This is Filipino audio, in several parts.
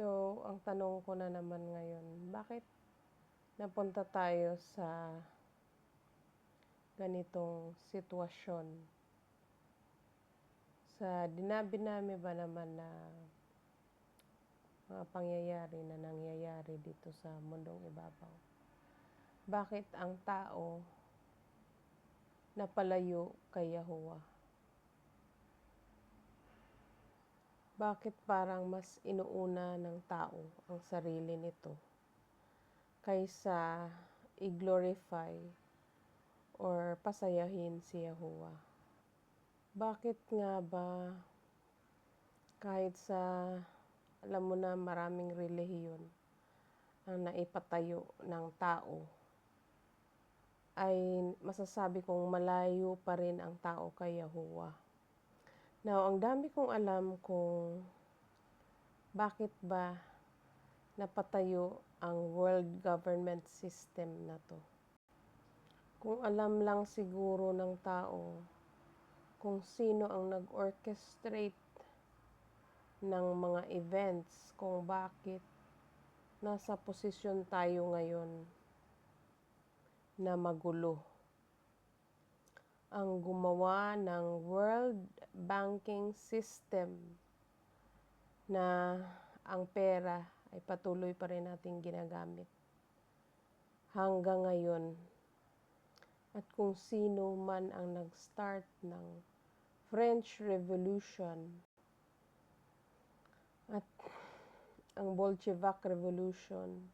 So, ang tanong ko na naman ngayon, bakit napunta tayo sa ganitong sitwasyon? Sa dinabi-nami ba naman na mga pangyayari na nangyayari dito sa mundong ibabaw? Bakit ang tao napalayo kay Yahuwah? Bakit parang mas inuuna ng tao ang sarili nito kaysa i-glorify or pasayahin si Yahuwah? Bakit nga ba kahit sa alam mo na maraming relihiyon ang naipatayo ng tao ay masasabi kong malayo pa rin ang tao kay Yahuwah. Now, ang dami kong alam kung bakit ba napatayo ang world government system na to. Kung alam lang siguro ng tao kung sino ang nag-orchestrate ng mga events, kung bakit nasa posisyon tayo ngayon na magulo ang gumawa ng world banking system na ang pera ay patuloy pa rin nating ginagamit hanggang ngayon. At kung sino man ang nag-start ng French Revolution at ang Bolshevik Revolution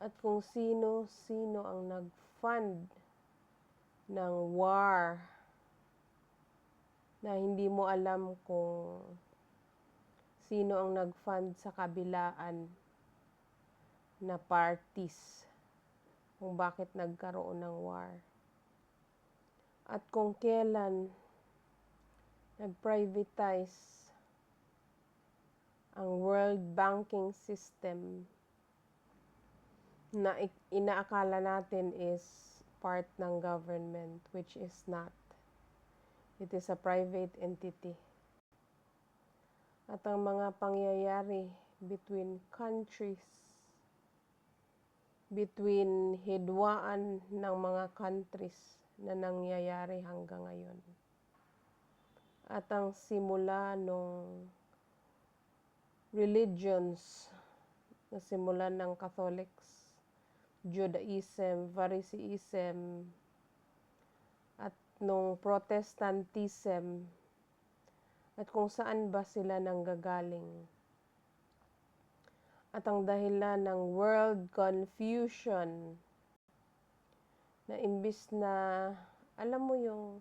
at kung sino-sino ang nag-fund ng war na hindi mo alam kung sino ang nag-fund sa kabilaan na parties kung bakit nagkaroon ng war. At kung kailan nag-privatize ang world banking system na inaakala natin is part ng government, which is not. It is a private entity. At ang mga pangyayari between countries, between hidwaan ng mga countries na nangyayari hanggang ngayon. At ang simula nung religions na simula ng Catholics Judaism, Phariseeism, at nung Protestantism, at kung saan ba sila nanggagaling. At ang dahilan ng world confusion, na imbis na, alam mo yung,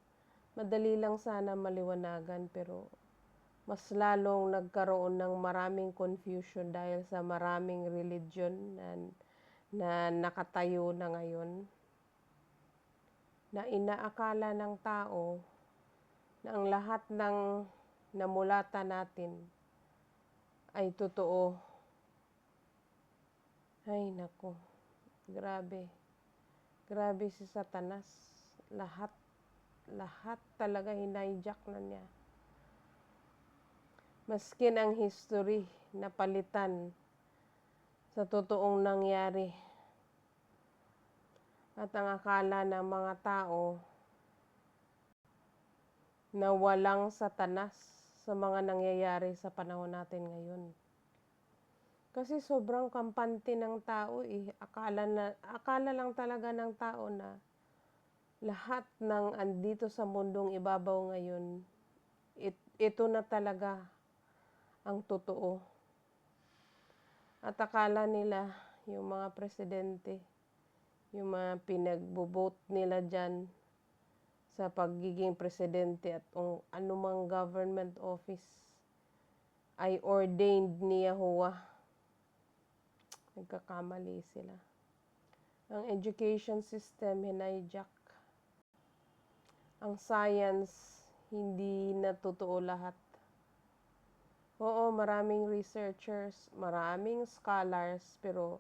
madali lang sana maliwanagan, pero mas lalong nagkaroon ng maraming confusion dahil sa maraming religion and na nakatayo na ngayon na inaakala ng tao na ang lahat ng namulata natin ay totoo. Ay, nako. Grabe. Grabe si Satanas. Lahat, lahat talaga hinayjack na niya. Maskin ang history na palitan sa totoong nangyari. At ang akala ng mga tao na walang satanas sa mga nangyayari sa panahon natin ngayon. Kasi sobrang kampante ng tao eh. Akala, na, akala lang talaga ng tao na lahat ng andito sa mundong ibabaw ngayon, it, ito na talaga ang totoo. At akala nila yung mga presidente, yung mga pinagbo-vote nila dyan sa pagiging presidente at um, anumang government office ay ordained ni Yahuwah. Nagkakamali sila. Ang education system, hinayjack. Ang science, hindi na totoo lahat Oo, maraming researchers, maraming scholars, pero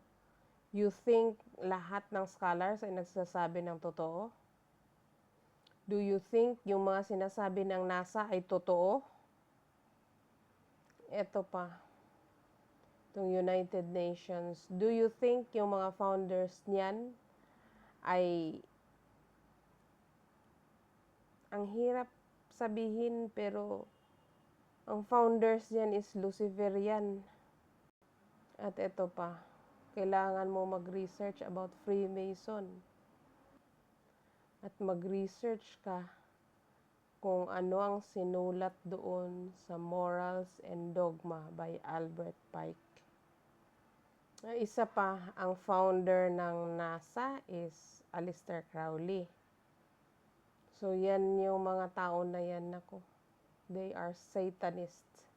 you think lahat ng scholars ay nagsasabi ng totoo? Do you think yung mga sinasabi ng NASA ay totoo? Ito pa. itong United Nations. Do you think yung mga founders niyan ay ang hirap sabihin pero ang founders niyan is Luciferian. At ito pa, kailangan mo mag-research about Freemason. At mag-research ka kung ano ang sinulat doon sa Morals and Dogma by Albert Pike. Isa pa, ang founder ng NASA is Alistair Crowley. So, yan yung mga tao na yan nako. They are Satanists.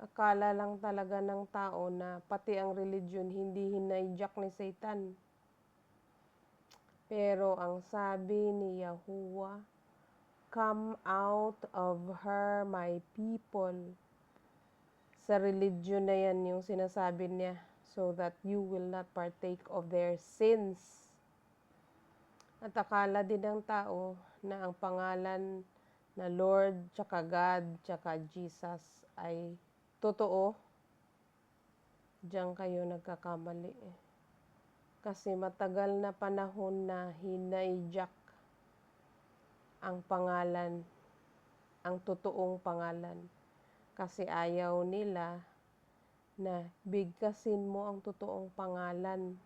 Akala lang talaga ng tao na pati ang religion hindi hinayjack ni Satan. Pero ang sabi ni Yahuwah, Come out of her, my people. Sa religion na yan yung sinasabi niya so that you will not partake of their sins. At akala din ng tao na ang pangalan na Lord, tsaka God, tsaka Jesus ay totoo. Diyan kayo nagkakamali. Kasi matagal na panahon na hinayjack ang pangalan, ang totoong pangalan. Kasi ayaw nila na bigkasin mo ang totoong pangalan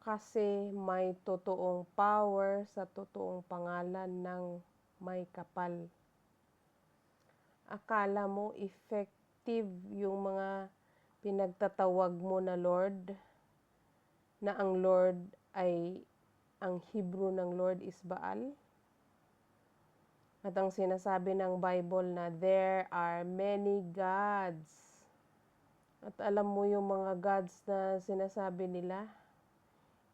kasi may totoong power sa totoong pangalan ng may kapal. Akala mo effective yung mga pinagtatawag mo na Lord, na ang Lord ay, ang Hebrew ng Lord is Baal? At ang sinasabi ng Bible na there are many gods. At alam mo yung mga gods na sinasabi nila,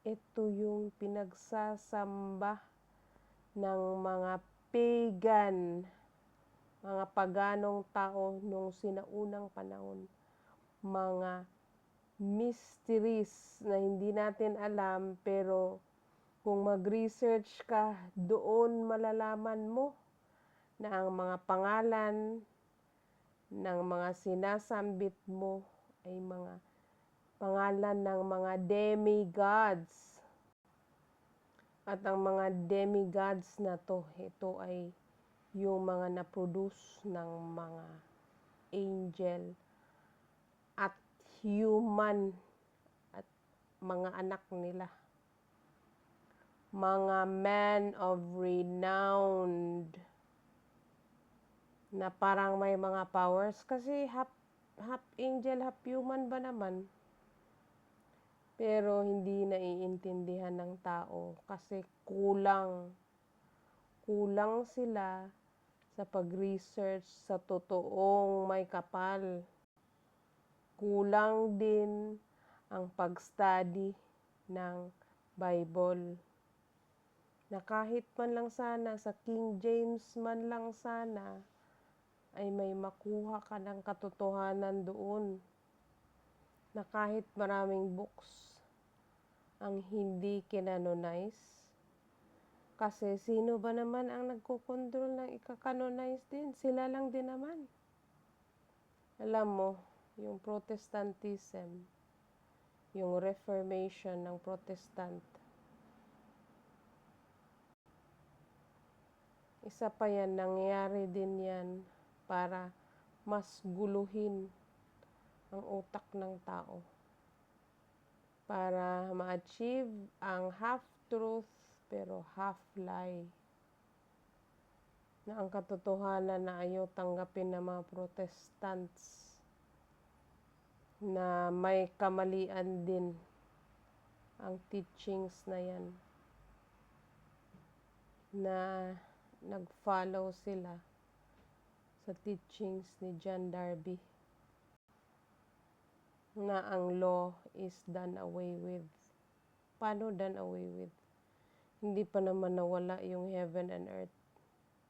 ito yung pinagsasamba ng mga pagan, mga paganong tao nung sinaunang panahon. Mga mysteries na hindi natin alam pero kung mag-research ka, doon malalaman mo na ang mga pangalan ng mga sinasambit mo ay mga pangalan ng mga demigods. At ang mga demigods na to, ito ay yung mga na-produce ng mga angel at human at mga anak nila. Mga men of renowned na parang may mga powers kasi half, half angel, half human ba naman? Pero hindi naiintindihan ng tao kasi kulang kulang sila sa pag-research sa totoong may kapal. Kulang din ang pag-study ng Bible. Na kahit man lang sana sa King James man lang sana ay may makuha ka ng katotohanan doon na kahit maraming books ang hindi kinanonize? Kasi sino ba naman ang nagkokontrol ng ikakanonize din? Sila lang din naman. Alam mo, yung Protestantism, yung Reformation ng Protestant, isa pa yan, nangyari din yan para mas guluhin ang utak ng tao para ma-achieve ang half-truth pero half-lie. Na ang katotohanan na ayaw tanggapin ng mga protestants na may kamalian din ang teachings na yan na nag-follow sila sa teachings ni John Darby na ang law is done away with. Paano done away with? Hindi pa naman nawala yung heaven and earth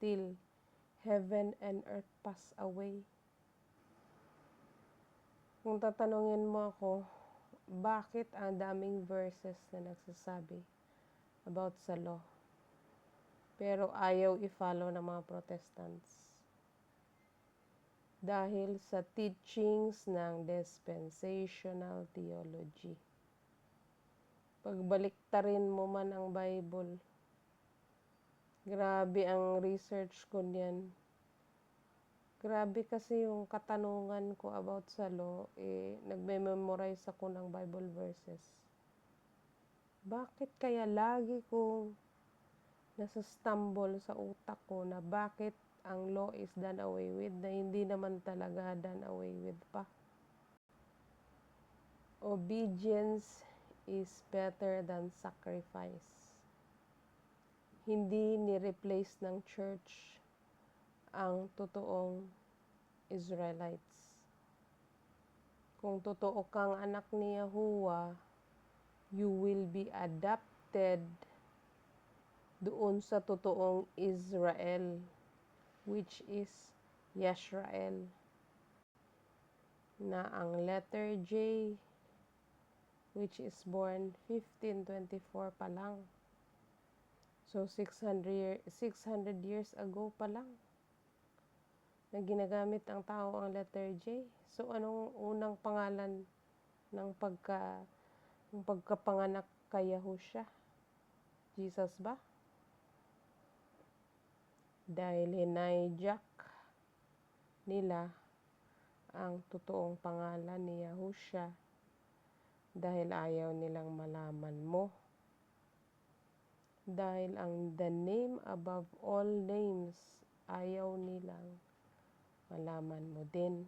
till heaven and earth pass away. Kung tatanungin mo ako, bakit ang daming verses na nagsasabi about sa law? Pero ayaw i-follow ng mga Protestants. Dahil sa teachings ng dispensational theology. Pagbaliktarin mo man ang Bible, grabe ang research ko niyan. Grabe kasi yung katanungan ko about sa law, eh, nagme-memorize ako ng Bible verses. Bakit kaya lagi kong nasa-stumble sa utak ko na bakit ang law is done away with na hindi naman talaga done away with pa. Obedience is better than sacrifice. Hindi ni-replace ng church ang totoong Israelites. Kung totoo kang anak ni Yahuwah, you will be adopted doon sa totoong Israel, which is Yashrael, na ang letter J, which is born 1524 pa lang. So, 600, year, 600 years ago pa lang na ginagamit ang tao ang letter J. So, anong unang pangalan ng pagka ng pagkapanganak kay Yahusha? Jesus ba? Dahil hinayjack nila ang totoong pangalan ni Yahusha dahil ayaw nilang malaman mo. Dahil ang the name above all names, ayaw nilang malaman mo din.